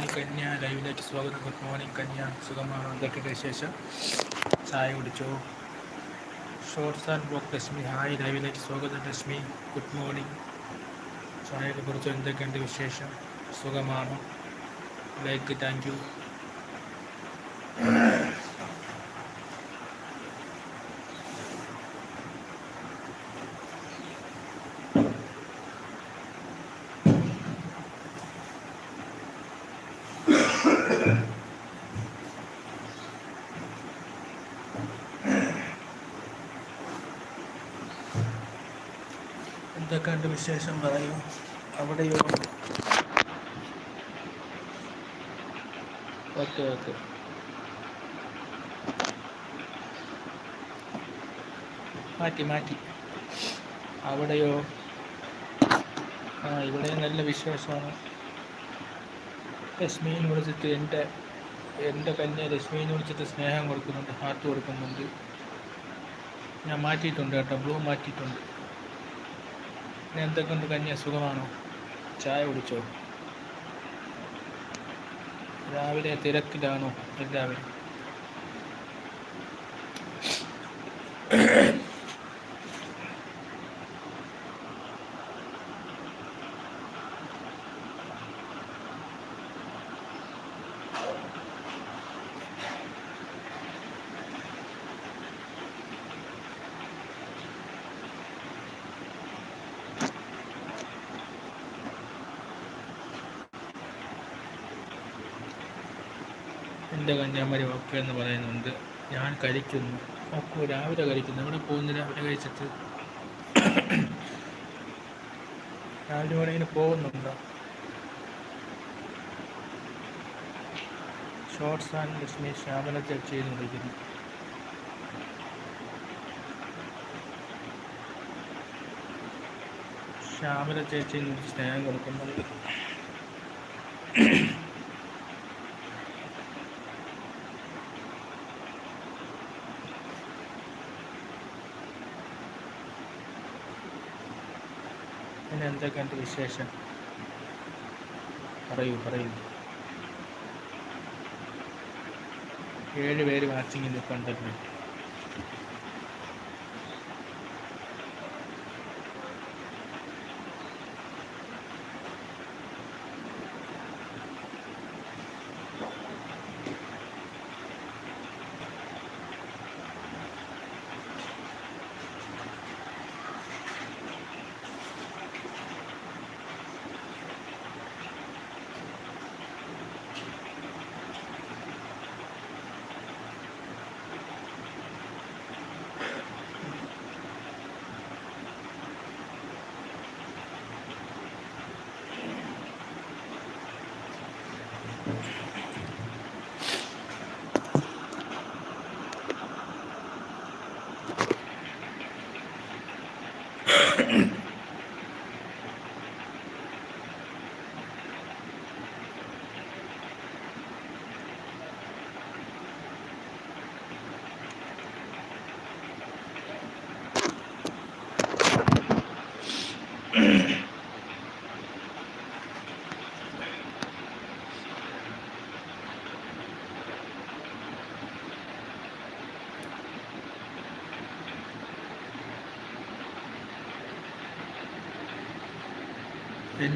Hi Kanya ലൈവിലേക്ക് സ്വാഗതം. Good morning Kanya. സുഖമാണ്? എന്തൊക്കെ ശേഷം ചായ കുടിച്ചോ? Shorts and block Rashmi. Hi ലൈവിലേക്ക് സ്വാഗതം രശ്മി. Good morning. ചായയെ കുറിച്ച് എന്തൊക്കെയുണ്ട് വിശേഷം? സുഖമാണ്? Like thank you. എന്തൊക്കെയുണ്ട് വിശേഷം? പറയൂ. അവിടെയോ? Okay okay. മാറ്റി മാറ്റി. അവിടെയോ? ആ ഇവിടെ നല്ല വിശേഷമാണ്. രശ്മീനെ വിളിച്ചിട്ട് എന്റെ എന്റെ കന്യ രശ്മീനെ വിളിച്ചിട്ട് സ്നേഹം കൊടുക്കുന്നുണ്ട് ഹാർട്ട് കൊടുക്കുന്നുണ്ട്. ഞാൻ മാറ്റിയിട്ടുണ്ട് കേട്ടോ ബ്ലൂ മാറ്റിയിട്ടുണ്ട്. എന്തൊക്കെയുണ്ട് കന്യ സുഖമാണോ ചായ കുടിച്ചോ? രാവിലെ തിരക്കിലാണോ? എല്ലാവരും. എന്റെ കന്യാമരി ഓക്കെ എന്ന് പറയുന്നുണ്ട്. ഞാൻ കഴിക്കുന്നു. ഓക്കെ രാവിലെ കഴിക്കുന്നു. ഇവിടെ പോകുന്നില്ല രാവിലെ കഴിച്ചിട്ട്. രാവിലെ എവിടെയെങ്കിലും പോകുന്നുണ്ടോ? ഷോർട്സ് ആൻഡ് ലക്ഷ്മി ശ്യാമലത്തെ ചെയ്ത് വിളിക്കുന്നു ശ്യാമല ചേച്ചി സ്നേഹം കൊടുക്കുന്നുണ്ട് എന്തൊക്കെയുണ്ട് വിശേഷം? പറയൂ പറയൂ. ഏഴ് പേര് വാച്ചിങ്ങിൽ കണ്ടല്ലോ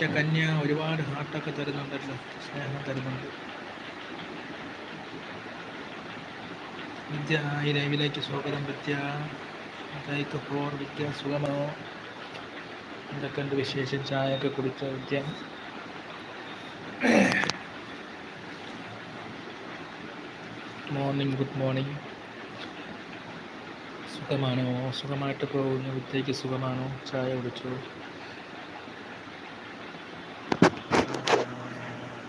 എന്റെ കന്യ ഒരുപാട് ഹാർട്ടൊക്കെ തരുന്നുണ്ടല്ലോ സ്നേഹം തരുന്നുണ്ട്. വിദ്യ ഈ ലൈവിലേക്ക് സ്വാഗതം. വിദ്യ ലൈക്ക് ഫോർ വിദ്യ സുഖമോ എന്തൊക്കെയുണ്ട് വിശേഷം? ചായയൊക്കെ കുടിച്ച വിദ്യ? മോർണിംഗ് ഗുഡ് മോർണിംഗ് സുഖമാണോ? സുഖമായിട്ട് പോകുന്നു. വിദ്യയ്ക്ക് സുഖമാണോ? ചായ കുടിച്ചു?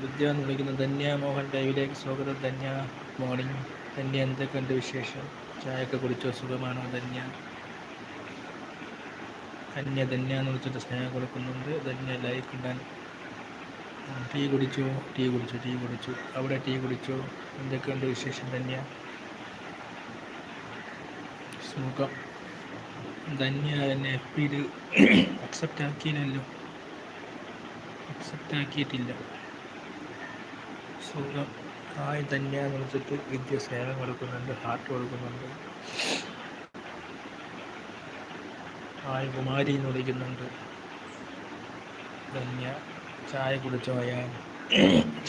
വിദ്യ എന്ന് വിളിക്കുന്നത് ധന്യ മോഹൻ ലൈവിലേക്ക് സ്വാഗതം. ധന്യ മോർണിംഗ്. ധന്യ എന്തൊക്കെയുണ്ട് വിശേഷം? ചായയൊക്കെ കുടിച്ചോ? സുഖമാണോ? ധന്യ? ധന്യ ധന്യ എന്ന് വിളിച്ചിട്ട് സ്നേഹം കൊടുക്കുന്നുണ്ട്. ധന്യ ലൈക്ക് ഇടാൻ ടീ കുടിച്ചോ? ടീ കുടിച്ചു? ടീ കുടിച്ചു. അവിടെ ടീ കുടിച്ചോ? എന്തൊക്കെയുണ്ട് വിശേഷം? ധന്യ? സുഖം. ധന്യ എന്നെ എഫ് അക്സെപ്റ്റ് ആക്കിയില്ലല്ലോ. അക്സെപ്റ്റ് ആക്കിയിട്ടില്ല. സുഖം ആയി തന്നെയാന്ന് വിളിച്ചിട്ട് വിദ്യ സ്നേഹം കൊടുക്കുന്നുണ്ട് ഹാർട്ട് കൊടുക്കുന്നുണ്ട്. ആയ കുമാരി എന്ന് വിളിക്കുന്നുണ്ട്. ധന്യ ചായ കുടിച്ചോ അയാൾ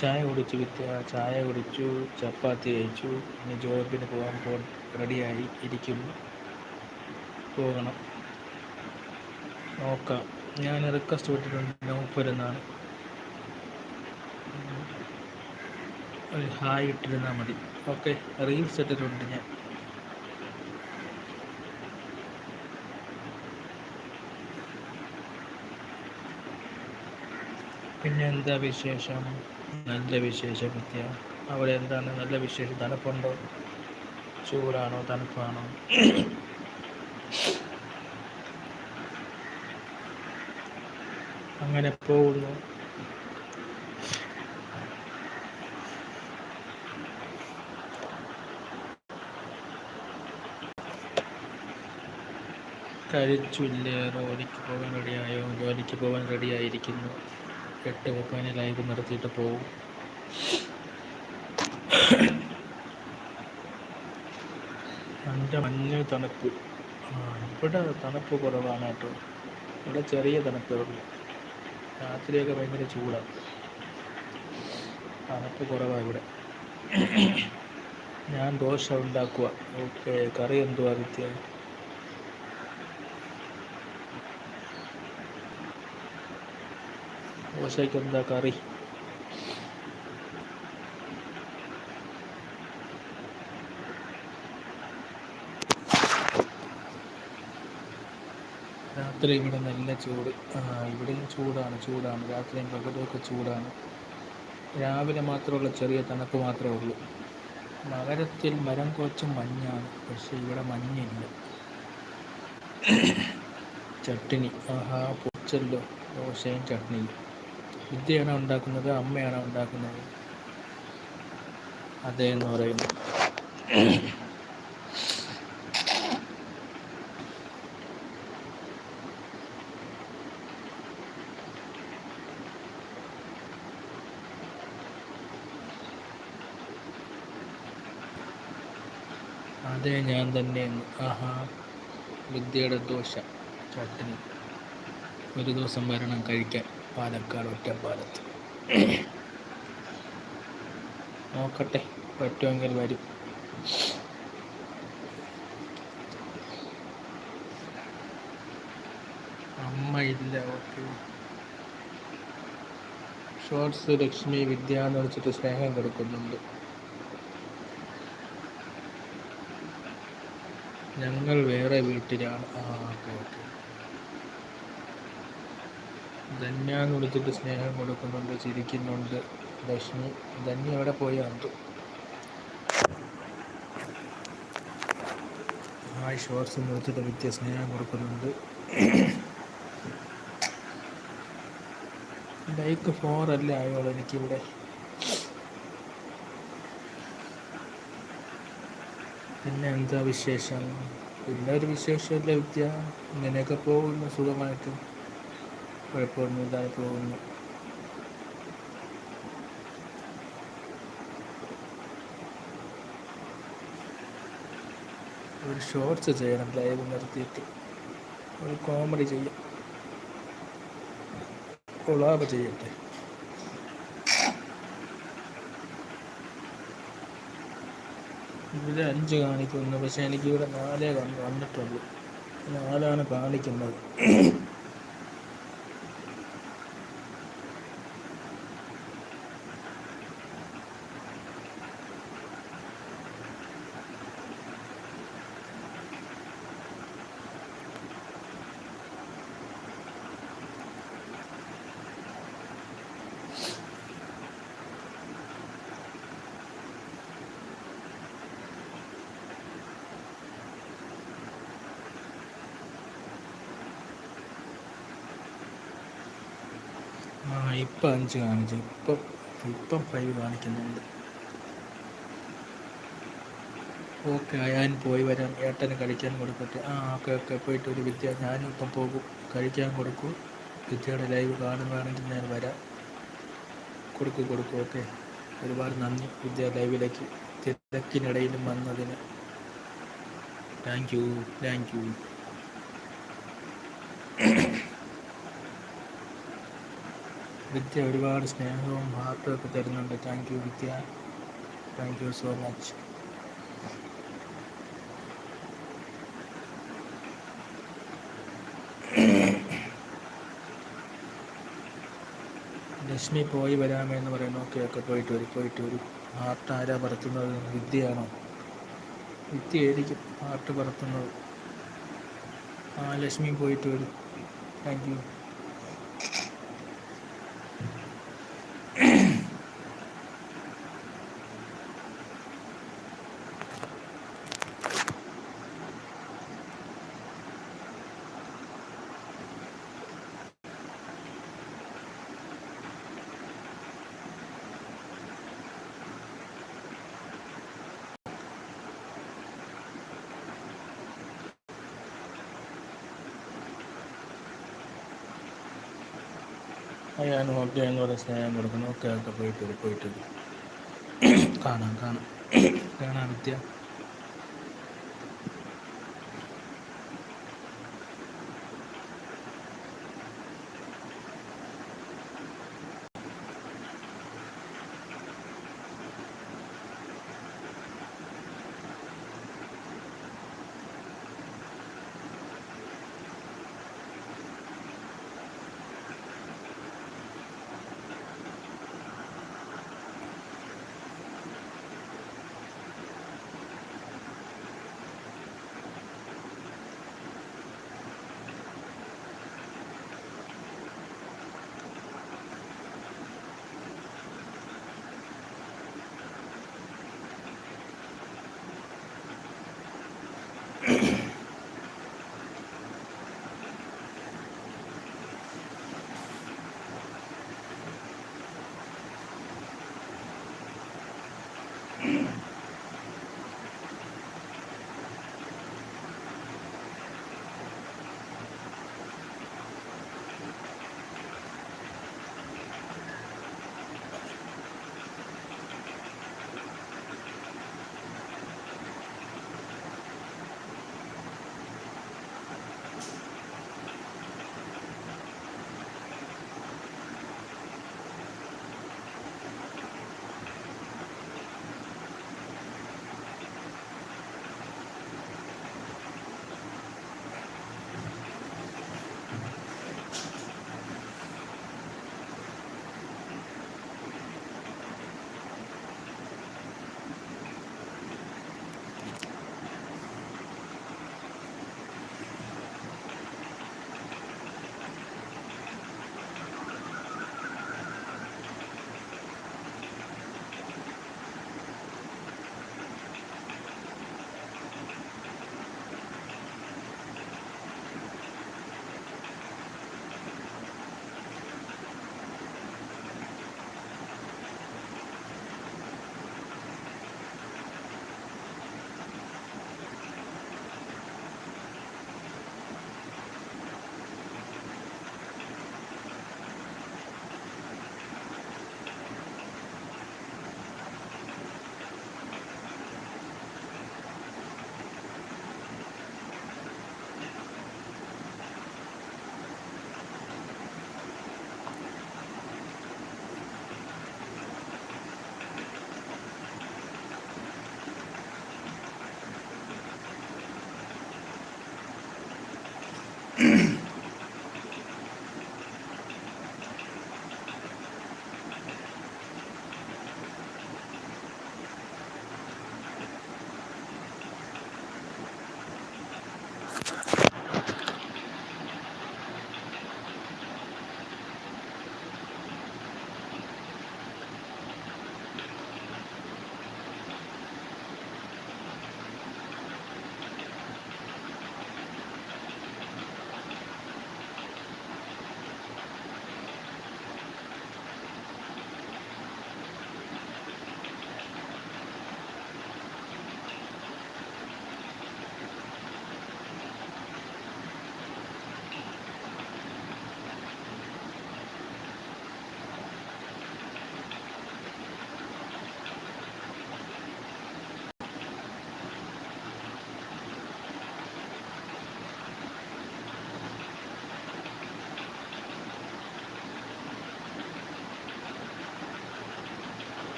ചായ കുടിച്ചു വിദ്യ ചായ കുടിച്ചു ചപ്പാത്തി കഴിച്ചു. ഇനി ജോബിന് പോകാൻ പോ റെഡിയായി ഇരിക്കുന്നു. പോകണം. നോക്കാം. ഞാൻ റിക്വസ്റ്റ് വിട്ടിട്ടുണ്ട് നൗഫർ എന്നാണ് ഒരു ഹായ് ഇട്ടിരുന്നാൽ മതി. ഓക്കെ റീൽസ് ഇട്ടിട്ടുണ്ട് ഞാൻ. പിന്നെ എന്താ വിശേഷം? നല്ല വിശേഷം വിദ്യ. അവിടെ എന്താണ് നല്ല വിശേഷം? തണുപ്പുണ്ടോ? ചൂടാണോ? തണുപ്പാണോ? അങ്ങനെ പോകുന്നു. കഴിച്ചില്ല ജോലിക്ക് പോകാൻ റെഡിയായോ? ജോലിക്ക് പോകാൻ റെഡിയായിരിക്കുന്നു. എട്ട് മുപ്പതിന് ലൈവ് നിർത്തിയിട്ട് പോകും നല്ല മഞ്ഞ തണുപ്പ്. ഇവിടെ തണുപ്പ് കുറവാണ് കേട്ടോ. ഇവിടെ ചെറിയ തണുപ്പേ ഉള്ളൂ. രാത്രിയൊക്കെ ഭയങ്കര ചൂടാണ് തണുപ്പ് കുറവാണ് ഇവിടെ. ഞാൻ ദോശ ഉണ്ടാക്കുക ഓക്കെ കറി എന്തുവാ വിദ്യ? ദോശയ്ക്ക് എന്താ കറി? രാത്രി ഇവിടെ നല്ല ചൂട്. ഇവിടെയും ചൂടാണ് ചൂടാണ്. രാത്രിയും പകലുമൊക്കെ ചൂടാണ്. രാവിലെ മാത്രമുള്ള ചെറിയ തണുപ്പ് മാത്രമേ ഉള്ളൂ. നഗരത്തിൽ മരം കോച്ചും മഞ്ഞാണ് പക്ഷെ ഇവിടെ മഞ്ഞില്ല. ചട്ടിണി. ആഹാ പൊച്ചല്ലോ ദോശയും ചട്നിയും. വിദ്യയാണോ ഉണ്ടാക്കുന്നത് അമ്മയാണോ ഉണ്ടാക്കുന്നത്? അതെ പറയുന്നു. അതെ ഞാൻ തന്നെ ആഹാ വിദ്യയുടെ ദോശ ചട്നി. ഒരു ദിവസം വരണം കഴിക്കാൻ. പാലക്കാട് ഒറ്റപ്പാലത്ത്. നോക്കട്ടെ പറ്റുമെങ്കിൽ വരും. അമ്മ ഇല്ല ഓക്കെ. ഷോർട്സ് ലക്ഷ്മി വിദ്യ എന്ന് വെച്ചിട്ട് സ്നേഹം കൊടുക്കുന്നുണ്ട്. ഞങ്ങൾ വേറെ വീട്ടിലാണ്. ആ ഓക്കെ ഓക്കെ. ധന്യ എന്ന് വിളിച്ചിട്ട് സ്നേഹം കൊടുക്കുന്നുണ്ട് ചിരിക്കുന്നുണ്ട്. ലക്ഷ്മി ധന്യ എവിടെ പോയി കണ്ടു ഹായ് ഷോർട്സ് വിളിച്ചിട്ട് വിദ്യ സ്നേഹം കൊടുക്കുന്നുണ്ട്. ലൈക്ക് ഫോർ അല്ലേ ആയോളൂ എനിക്കിവിടെ. പിന്നെ എന്താ വിശേഷം? പിന്നെ ഒരു വിശേഷമല്ല വിദ്യ. ഇങ്ങനെയൊക്കെ പോകുന്നു സുഖമായിട്ട്. കുഴപ്പമൊന്നുമില്ലാതെ പോകുന്നു. ഒരു ഷോർട്സ് ചെയ്യണം ലൈവ് നിർത്തിയിട്ട്. ഒരു കോമഡി ചെയ്യാം. കൊളാബ് ചെയ്യട്ടെ. ഇവിടെ അഞ്ച് കാണിക്കുന്നു പക്ഷെ എനിക്കിവിടെ നാലേ വന്നിട്ടുള്ളൂ നാലാണ് കാണിക്കുന്നത് ആ ഇപ്പം അഞ്ച് കാണിച്ചു. ഇപ്പം ഇപ്പം ഫൈവ് കാണിക്കുന്നുണ്ട്. ഓക്കെ ഞാൻ പോയി വരാം ഏട്ടന് കഴിക്കാൻ കൊടുക്കട്ടെ. ആ ഓക്കെ ഓക്കെ പോയിട്ട് ഒരു വിദ്യ ഞാനും ഇപ്പം പോകും. കഴിക്കാൻ കൊടുക്കൂ. വിദ്യയുടെ ലൈവ് കാണുകയാണെങ്കിൽ ഞാൻ വരാം. കൊടുക്കൂ കൊടുക്കൂ ഓക്കെ ഒരുപാട് നന്ദി. വിദ്യ ലൈവിലേക്ക് തിരക്കിനിടയിലും വന്നതിന്. Thank you thank you Vidya ഒരുപാട് സ്നേഹവും ഹാർട്ടും ഒക്കെ തരുന്നുണ്ട്. Thank you Vidya. Thank you so much Lakshmi പോയി വരാമെന്ന് പറയുന്നു. ഓക്കെ ഒക്കെ പോയിട്ട് വരും പോയിട്ട് വരും. ഹാർട്ട് ആരാ പറത്തുന്നത്? വിദ്യയാണോ? വിദ്യ ആയിരിക്കും ഹാർട്ട് പറത്തുന്നത്. ആ ലക്ഷ്മി പോയിട്ട് വരും. താങ്ക് യു ഞാൻ ഓക്കെ പറഞ്ഞ സ്നേഹം കൊടുക്കുന്നു. ഓക്കെ ഓക്കെ പോയിട്ട് പോയിട്ട് കാണാം കാണാം. കാണാം വിദ്യ.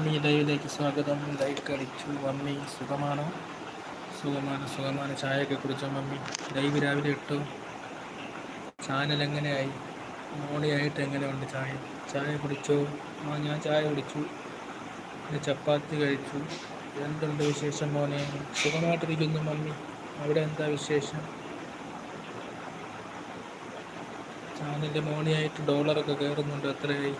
മമ്മി ലൈവിലേക്ക് സ്വാഗതം. ലൈക്ക് അടിച്ചു മമ്മി സുഖമാണോ? സുഖമാണ് സുഖമാണ്. ചായയൊക്കെ കുടിച്ചോ മമ്മി? ലൈവ് രാവിലെ ഇട്ടു. ചാനൽ എങ്ങനെയായി? മോളിയായിട്ട് എങ്ങനെയുണ്ട് ചായ? ചായ കുടിച്ചോ? ആ ഞാൻ ചായ കുടിച്ചു. പിന്നെ ചപ്പാത്തി കഴിച്ചു. എന്തുണ്ട് വിശേഷം മോനെ? സുഖമായിട്ടിരിക്കുന്നു മമ്മി. അവിടെ എന്താ വിശേഷം? ചാനലിന്റെ മോണിയായിട്ട് ഡോളറൊക്കെ കയറുന്നുണ്ട്. എത്രയായി?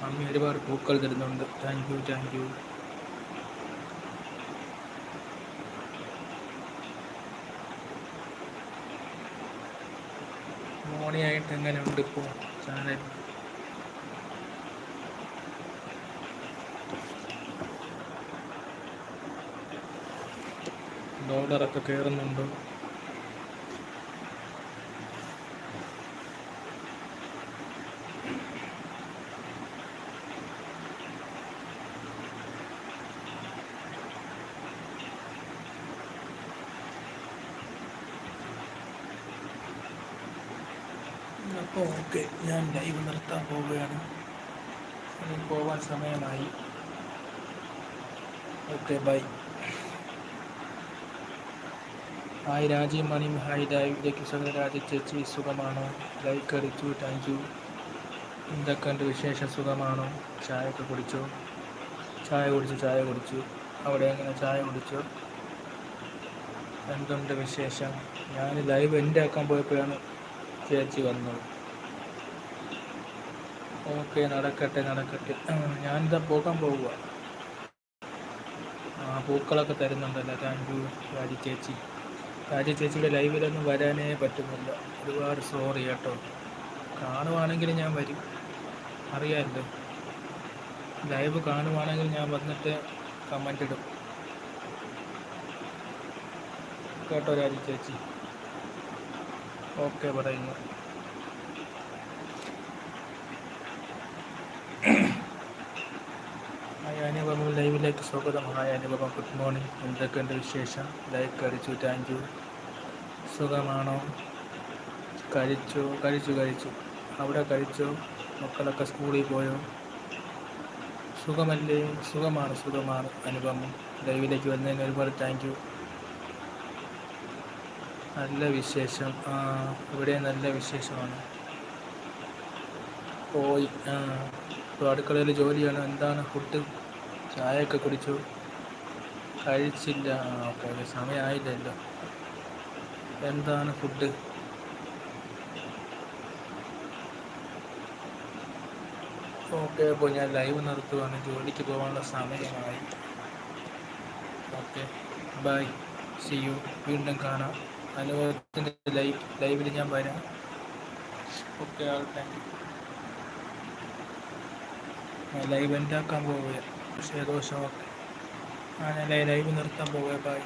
മമ്മി ഒരുപാട് പൂക്കൾ തരുന്നുണ്ട്. താങ്ക് യു താങ്ക് യു മോണിയായിട്ട് എങ്ങനെയുണ്ട് ഇപ്പോൾ ചാനൽ? ഡോളറൊക്കെ കയറുന്നുണ്ടോ അപ്പോൾ ഓക്കെ ഞാൻ ലൈവ് നിർത്താൻ പോവുകയാണ്. പോവാൻ സമയമായി. Okay bye. Hi Rajeev Mani hi ദൈവിലേക്ക് സ്വന്തം രാജി ചേച്ചി സുഖമാണോ? ലൈക്ക് അടിച്ചു താങ്ക് യു. എന്തൊക്കെയുണ്ട് വിശേഷ? സുഖമാണോ? ചായ ഒക്കെ കുടിച്ചോ? ചായ കുടിച്ചു ചായ കുടിച്ചു. അവിടെ എങ്ങനെ ചായ കുടിച്ചോ? എന്തുണ്ട് വിശേഷം? ഞാൻ ലൈവ് എന്റെ ആക്കാൻ പോയപ്പോഴാണ് ചേച്ചി വന്നത്. ഓക്കെ നടക്കട്ടെ നടക്കട്ടെ. ഞാനിതാ പോകാൻ പോവുക ആ പൂക്കളൊക്കെ തരുന്നുണ്ടല്ലോ താങ്ക് യു രാജി ചേച്ചി. രാജി ചേച്ചിയുടെ ലൈവിലൊന്നും വരാനേ പറ്റുന്നില്ല. ഒരുപാട് സോറി കേട്ടോ. കാണുവാണെങ്കിൽ ഞാൻ വരും. അറിയാമല്ലോ ലൈവ് കാണുവാണെങ്കിൽ ഞാൻ വന്നിട്ട് കമന്റ് ഇടും. കേട്ടോ രാജി ചേച്ചി. ഓക്കെ പറയുന്നു. ഹായ് അനുപമ ലൈവിലേക്ക് സ്വാഗതം. ഹായ് അനുപമ ഗുഡ് മോർണിംഗ് എന്തൊക്കെയുണ്ട് വിശേഷം? ലൈക്ക് അടിച്ചു താങ്ക് യു സുഖമാണോ? കഴിച്ചു? കഴിച്ചു കഴിച്ചു. അവിടെ കഴിച്ചു? മക്കളൊക്കെ സ്കൂളിൽ പോയോ? സുഖമല്ലേ? സുഖമാണ് സുഖമാണ് അനുപമം. ലൈവിലേക്ക് വന്നതിന് ഒരുപാട് താങ്ക് യു നല്ല വിശേഷം. ഇവിടെ നല്ല വിശേഷമാണ്. പോയി ഇപ്പോൾ അടുക്കളയിൽ ജോലിയാണ്? എന്താണ് ഫുഡ് ചായയൊക്കെ കുടിച്ചു. കഴിച്ചില്ല. ഓക്കെ ഓക്കെ സമയമായില്ലല്ലോ എന്താണ് ഫുഡ്? ഓക്കെ അപ്പോൾ ഞാൻ ലൈവ് നിർത്തുവാണ്. ജോലിക്ക് പോകാനുള്ള സമയമായി. Okay bye. See you. വീണ്ടും കാണാം. അനുഭവത്തിന്റെ ലൈവ് ലൈവിൽ ഞാൻ വരാം. Okay all thank you. Live ഉണ്ടാക്കാൻ പോവുക പക്ഷേ ഞാൻ ലൈവ് നിർത്താൻ പോവുക ബൈ